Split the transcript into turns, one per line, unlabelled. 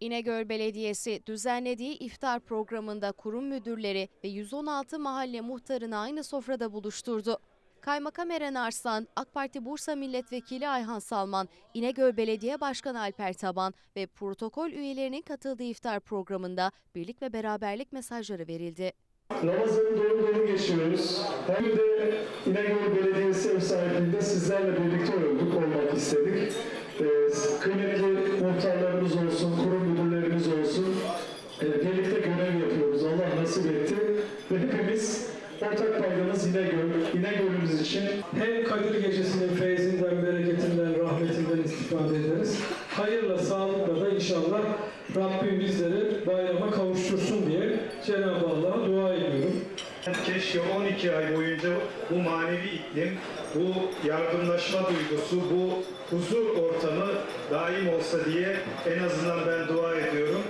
İnegöl Belediyesi düzenlediği iftar programında kurum müdürleri ve 116 mahalle muhtarını aynı sofrada buluşturdu. Kaymakam Eren Arslan, AK Parti Bursa Milletvekili Ayhan Salman, İnegöl Belediye Başkanı Alper Taban ve protokol üyelerinin katıldığı iftar programında birlik ve beraberlik mesajları verildi.
Ramazan'ı dolu dolu geçiriyoruz. Hem de İnegöl Belediyesi ev sahipliğinde sizlerle birlikte. Ee, kıymetli muhtarlarımız olsun, kurum müdürlerimiz olsun, e, birlikte görev yapıyoruz. Allah nasip etti ve hepimiz ortak paydamız İnegöl, İnegöl'ümüz için
Hem Kadir Gecesi'nin feyzinden, bereketinden, rahmetinden istifade ederiz. Hayırla, sağlıkla da inşallah Rabbim bizleri bayrama kavuştursun diye Cenab-ı Allah'a dua ediyorum.
Keşke 12 ay boyunca bu manevi iklim, bu yardımlaşma duygusu, bu huzur ortamı daim olsa diye en azından ben dua ediyorum.